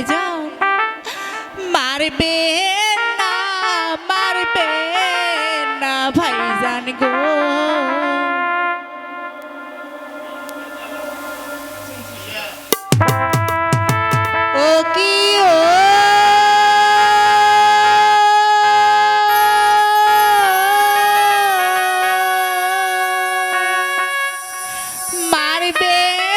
কোথায় যাও মারবে না মারবে না ভাইজান গো ও কি ও baby.